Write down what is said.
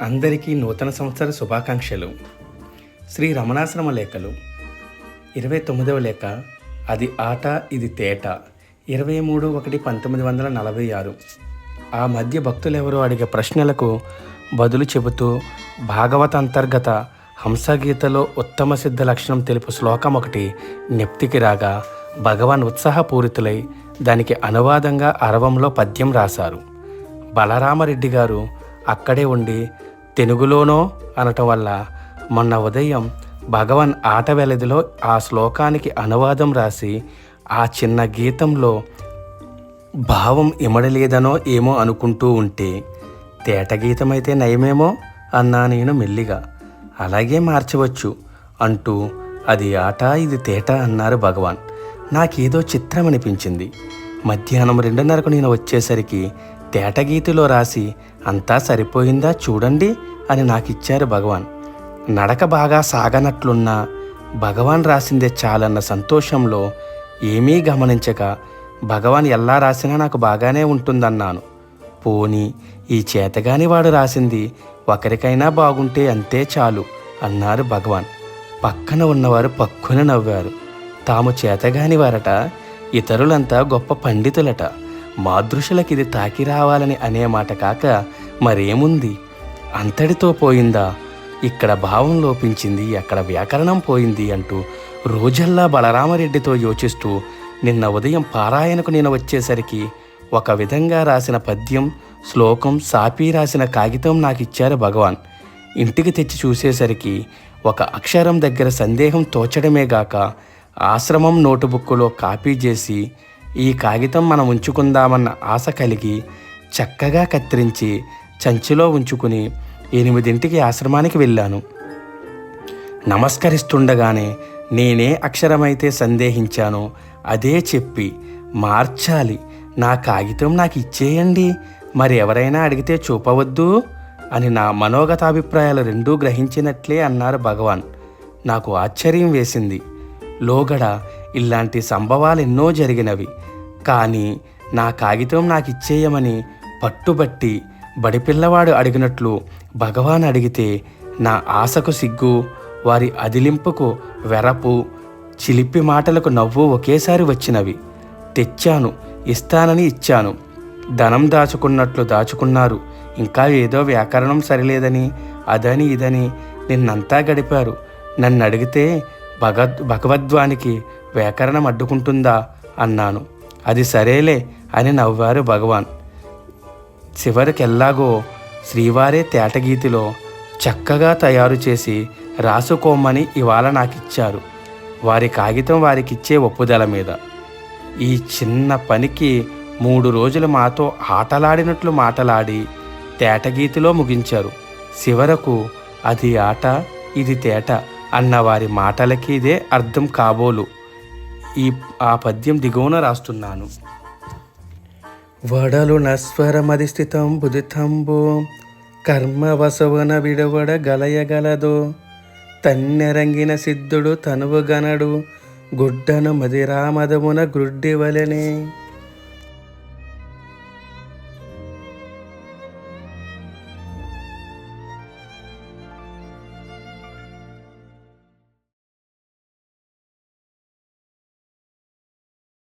అందరికీ నూతన సంవత్సర శుభాకాంక్షలు. శ్రీ రమణాశ్రమ లేఖలు. ఇరవై తొమ్మిదవ లేఖ. అది ఆట ఇది తేట. ఇరవై మూడు ఒకటి పంతొమ్మిది వందల నలభై ఆరు. ఆ మధ్య భక్తులెవరో అడిగే ప్రశ్నలకు బదులు చెబుతూ భాగవత అంతర్గత హంసగీతలో ఉత్తమ సిద్ధ లక్షణం తెలుపు శ్లోకం ఒకటి నెప్తికి రాగా భగవాన్ ఉత్సాహపూరితులై దానికి అనువాదంగా అరవంలో పద్యం రాశారు. బలరామరెడ్డి గారు అక్కడే ఉండి తెలుగులోనో అనటం వల్ల మొన్న ఉదయం భగవాన్ ఆట వెలదిలో ఆ శ్లోకానికి అనువాదం రాసి ఆ చిన్న గీతంలో భావం ఇమడలేదనో ఏమో అనుకుంటూ ఉంటే తేట గీతమైతే నయమేమో అన్నా నేను మెల్లిగా. అలాగే మార్చవచ్చు అంటూ అది ఆట ఇది తేట అన్నారు భగవాన్. నాకేదో చిత్రం అనిపించింది మధ్యాహ్నం రెండున్నరకు నేను వచ్చేసరికి తేటగీతిలో రాసి అంతా సరిపోయిందా చూడండి అని నాకిచ్చారు భగవాన్. నడక బాగా సాగనట్లున్నా భగవాన్ రాసిందే చాలన్న సంతోషంలో ఏమీ గమనించక భగవాన్ ఎలా రాసినా నాకు బాగానే ఉంటుందన్నాను. పోని ఈ చేతగాని వాడు రాసింది ఒకరికైనా బాగుంటే అంతే చాలు అన్నారు భగవాన్. పక్కన ఉన్నవారు పక్కున నవ్వారు. తాము చేతగాని వారట ఇతరులంతా గొప్ప పండితులట. మాదృశులకి ఇది తాకి రావాలని అనే మాట కాక మరేముంది? అంతటితో పోయిందా? ఇక్కడ భావం లోపించింది అక్కడ వ్యాకరణం పోయింది అంటూ రోజల్లా బలరామరెడ్డితో యోచిస్తూ నిన్న ఉదయం పారాయణకు నేను వచ్చేసరికి ఒక విధంగా రాసిన పద్యం శ్లోకం సాపి రాసిన కాగితం నాకు ఇచ్చారు భగవాన్. ఇంటికి తెచ్చి చూసేసరికి ఒక అక్షరం దగ్గర సందేహం తోచడమే గాక ఆశ్రమం నోటుబుక్కులో కాపీ చేసి ఈ కాగితం మనం ఉంచుకుందామన్న ఆశ కలిగి చక్కగా కత్తిరించి చంచిలో ఉంచుకుని ఎనిమిదింటికి ఆశ్రమానికి వెళ్ళాను. నమస్కరిస్తుండగానే నేనే అక్షరమైతే సందేహించానో. అదే చెప్పి మార్చాలి. నా కాగితం నాకు ఇచ్చేయండి. మరి ఎవరైనా అడిగితే చూపవద్దు అని నా మనోగతాభిప్రాయాలు రెండూ గ్రహించినట్లే అన్నారు భగవాన్. నాకు ఆశ్చర్యం వేసింది. లోగడ ఇలాంటి సంభవాలు ఎన్నో జరిగినవి. కానీ నా కాగితం నాకు ఇచ్చేయమని పట్టుబట్టి బడిపిల్లవాడు అడిగినట్లు భగవాన్ అడిగితే నా ఆశకు సిగ్గు వారి అదిలింపుకు వెరపు చిలిపి మాటలకు నవ్వు ఒకేసారి వచ్చినవి. తెచ్చాను ఇస్తానని ఇచ్చాను. ధనం దాచుకున్నట్లు దాచుకున్నారు. ఇంకా ఏదో వ్యాకరణం సరిలేదని అదని ఇదని నిన్నంతా గడిపారు. నన్ను అడిగితే భగద్ భగవద్వానికి వ్యాకరణం అడ్డుకుంటుందా? అన్నాను. అది సరేలే అని నవ్వారు భగవాన్. చివరికెల్లాగో శ్రీవారే తేటగీతిలో చక్కగా తయారు చేసి రాసుకోమని ఇవాళ నాకిచ్చారు. వారి కాగితం వారికిచ్చే ఒప్పుదల మీద. ఈ చిన్న పనికి మూడు రోజులు మాతో ఆటలాడినట్లు మాటలాడి తేటగీతిలో ముగించారు. చివరకు అది ఆట ఇది తేట అన్న వారి మాటలకి ఇదే అర్థం కాబోలు. ఈ ఆ పద్యం దిగువన రాస్తున్నాను. వడలు నస్వరమది స్థితం బుధితంబు కర్మ వసవన విడవడ గలయగలదు. తన్నెరంగిన సిద్ధుడు తనువుగనడు గుడ్డను మదిరామదమున గ్రుడ్డి వలెనే